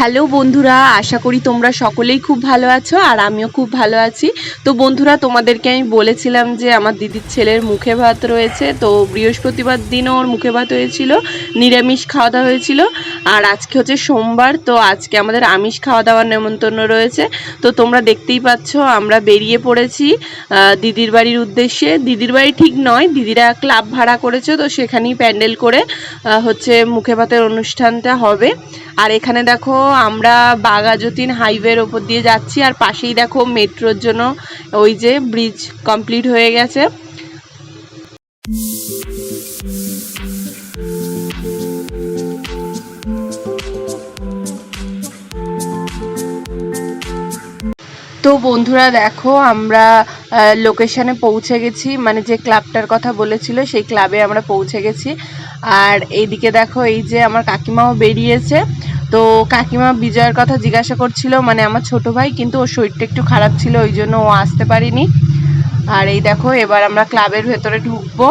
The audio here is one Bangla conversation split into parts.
হ্যালো বন্ধুরা, আশা করি তোমরা সকলেই খুব ভালো আছো আর আমিও খুব ভালো আছি। তো বন্ধুরা, তোমাদেরকে আমি বলেছিলাম যে আমার দিদির ছেলের মুখে ভাত রয়েছে, তো বৃহস্পতিবার দিনও ওর মুখে ভাত হয়েছিল, নিরামিষ খাওয়া দাওয়া হয়েছিল আর আজকে হচ্ছে সোমবার, তো আজকে আমাদের আমিষ খাওয়া দাওয়ার নেমন্তন্ন রয়েছে। তো তোমরা দেখতেই পাচ্ছ, আমরা বেরিয়ে পড়েছি দিদির বাড়ির উদ্দেশ্যে। দিদির বাড়ি ঠিক নয়, দিদিরা ক্লাব ভাড়া করেছে, তো সেখানেই প্যান্ডেল করে হচ্ছে মুখে ভাতের অনুষ্ঠানটা হবে। আর এখানে দেখো আমরা বাগাজতীন হাইওয়ের ওপর দিয়ে যাচ্ছি, আর পাশেই দেখো মেট্রোর জন্য ওই যে ব্রিজ কমপ্লিট হয়ে গেছে। তো বন্ধুরা দেখো আমরা লোকেশানে পৌঁছে গেছি মানে যে ক্লাবটার কথা বলেছিল সেই ক্লাবে আমরা পৌঁছে গেছি। আর এইদিকে দেখো এই যে আমার কাকিমাও বেরিয়েছে। তো কাকিমা বিজয়ের কথা জিজ্ঞাসা করছিল মানে আমার ছোট ভাই, কিন্তু ওর শরীরটা একটু খারাপ ছিল, ওই জন্য ও আসতে পারিনি। আর এই দেখো, এবার আমরা ক্লাবের ভেতরে ঢুকবো।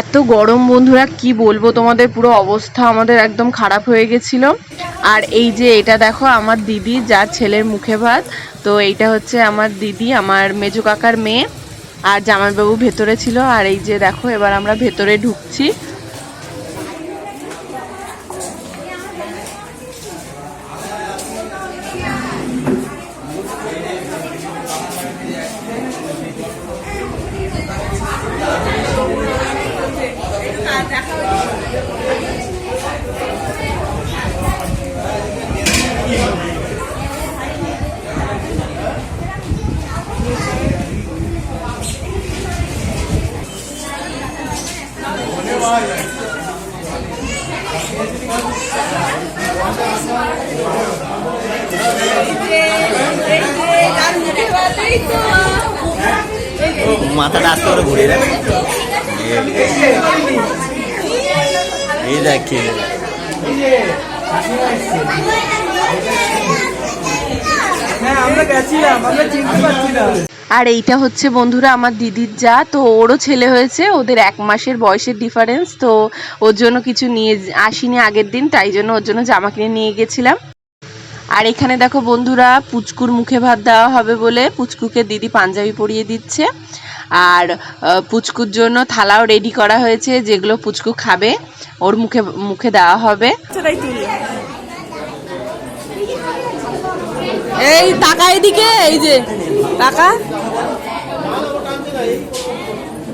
এত গরম বন্ধুরা, কি বলব তোমাদের, পুরো অবস্থা আমাদের একদম খারাপ হয়ে গেছিল। আর এই যে এটা দেখো, আমার দিদি, যার ছেলের মুখে ভাত। তো এইটা হচ্ছে আমার দিদি, আমার মেজো কাকার মেয়ে। আর জামাইবাবু ভেতরে ছিল। আর এই যে দেখো, এবার আমরা ভেতরে ঢুকছি। মাথাটা আস্তে করে দেখ। এই দেখ হ্যাঁ আমরা গেছিলাম আমরা চিনতে পারছি আর এইটা হচ্ছে বন্ধুরা আমার দিদির যা, তো ওরও ছেলে হয়েছে, ওদের এক মাসের বয়সের ডিফারেন্স তো ওর জন্য কিছু নিয়ে আসিনি আগের দিন, তাই জন্য ওর জন্য জামা কিনে নিয়ে গেছিলাম। আর এখানে দেখো বন্ধুরা, পুচকুর মুখে ভাত দেওয়া হবে বলে পুচকুকে দিদি পাঞ্জাবি পরিয়ে দিচ্ছে। আর পুচকুর জন্য থালাও রেডি করা হয়েছে, যেগুলো পুচকু খাবে, ওর মুখে মুখে দেওয়া হবে সেটাই তুলি এই টাকা এদিকে এই যে টাকা।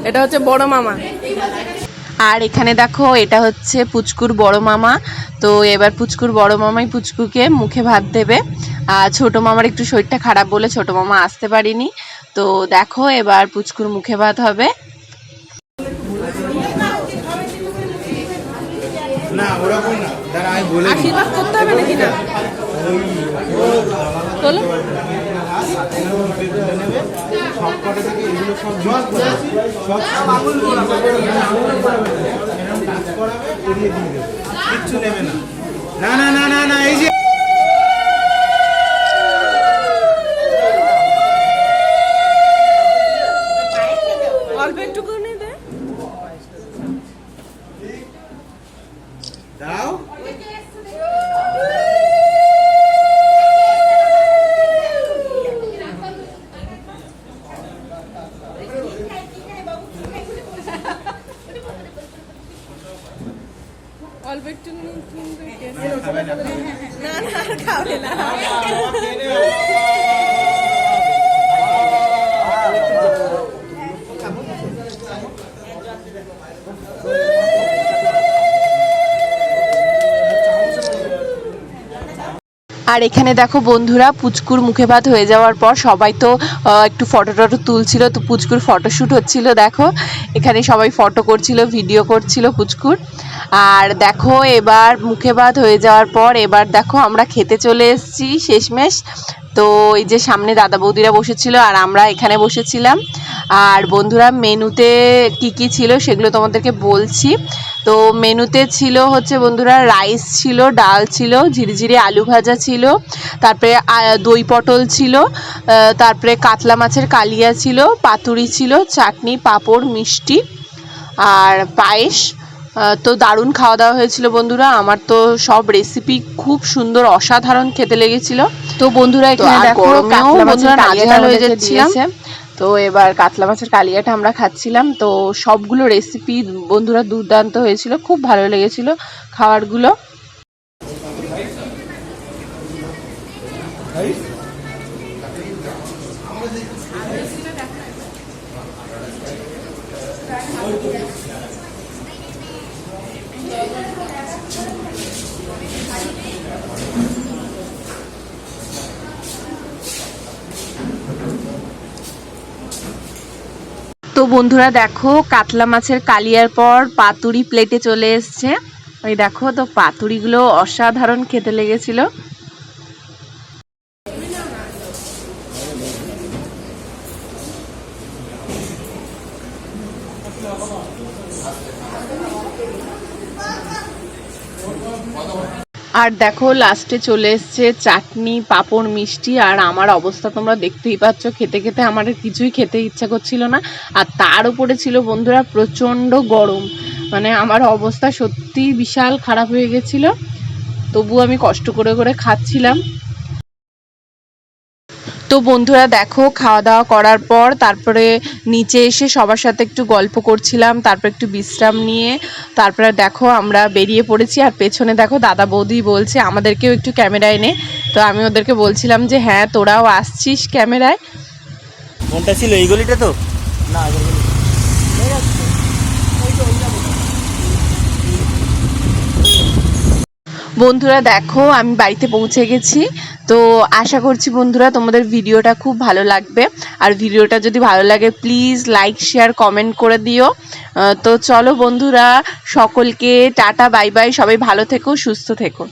এটা হচ্ছে বড় মামা। আর এখানে দেখো এটা হচ্ছে পুচকুর বড় মামা। তো এবার পুচকুর বড় মামাই পুচকুকে মুখে ভাত দেবে। আর ছোট মামার একটু শরীরটা খারাপ বলে ছোট মামা আসতে পারিনি। তো দেখো এবার পুচকুর মুখে ভাত হবে। না ওরকম না। আমি বলে আশীর্বাদ করতে হবে নাকি না? চলো কিচ্ছু নেবে না না না না না না এই যে অল্প একটু নিয়ে দে দাও। অল্প একটু নিয়ে না না আর খাবে না আর এখানে দেখো বন্ধুরা, পুচকুর মুখে ভাত হয়ে যাওয়ার পর সবাই তো একটু ফটো টটো তুলছিল, তো পুচকুর ফটোশ্যুট হচ্ছিল, দেখো। এখানে সবাই ফটো করছিল ভিডিও করছিল পুচকুর। আর দেখো, এবার মুখে ভাত হয়ে যাওয়ার পর এবার দেখো আমরা খেতে চলে এসেছি শেষমেশ। তো এই যে সামনে দাদা বৌদিরা বসেছিল আর আমরা এখানে বসেছিলাম। আর বন্ধুরা, মেনুতে কি কি ছিল সেগুলো তোমাদেরকে বলছি। তো মেনুতে ছিল হচ্ছে বন্ধুরা রাইস ছিল ডাল ছিল ঝিরিঝিরি আলু ভাজা ছিল তারপরে দই পটল ছিল তারপরে কাতলা মাছের কালিয়া ছিল পাতুরি ছিল চাটনি পাঁপড় মিষ্টি আর পায়েস। তো দারুণ খাওয়া দাওয়া হয়েছিল বন্ধুরা। আমার তো সব রেসিপি খুব সুন্দর অসাধারণ খেতে লেগেছিল। তো বন্ধুরা এখানে দেখো বন্ধুরা নাজেহাল হয়ে যাচ্ছিলাম। তো এবার কাতলা মাছের কালিয়াটা আমরা খাচ্ছিলাম। তো সবগুলো রেসিপি বন্ধুরা দুর্দান্ত হয়েছিল, খুব ভালো লেগেছিল খাবারগুলো তো বন্ধুরা, দেখো, কাতলা মাছের কালিয়ার পর পাতুরি প্লেটে চলে এসছে। ওই দেখো, তো পাতুরিগুলো অসাধারণ খেতে লেগেছিল। আর দেখো লাস্টে চলে এসছে চাটনি, পাঁপড়, মিষ্টি, আর আমার অবস্থা তোমরা দেখতেই পাচ্ছ। খেতে খেতে আমার কিছুই খেতে ইচ্ছা করছিল না। আর তার উপরে ছিল বন্ধুরা প্রচণ্ড গরম। মানে আমার অবস্থা সত্যি বিশাল খারাপ হয়ে গেছিল। তবু আমি কষ্ট করে করে খাচ্ছিলাম। তো বন্ধুরা দেখো খাওয়া দাওয়া করার পর তারপরে নিচে এসে সবার সাথে একটু গল্প করছিলাম তারপর একটু বিশ্রাম নিয়ে তারপরে দেখো আমরা বেরিয়ে পড়েছি আর পেছনে দেখো দাদা বৌদি বলছে আমাদেরকেও একটু ক্যামেরায় নে তো আমি ওদেরকে বলছিলাম যে হ্যাঁ তোরাও আসছিস ক্যামেরায়? কোনটা ছিল এই গলিটা তো? না বন্ধুরা দেখো আমি বাড়িতে পৌঁছে গেছি। তো আশা করছি বন্ধুরা তোমাদের ভিডিওটা খুব ভালো লাগবে। আর ভিডিওটা যদি ভালো লাগে প্লিজ লাইক শেয়ার কমেন্ট করে দিও। তো চলো বন্ধুরা, সকলকে টাটা বাই বাই সবাই ভালো থেকো, সুস্থ থেকো।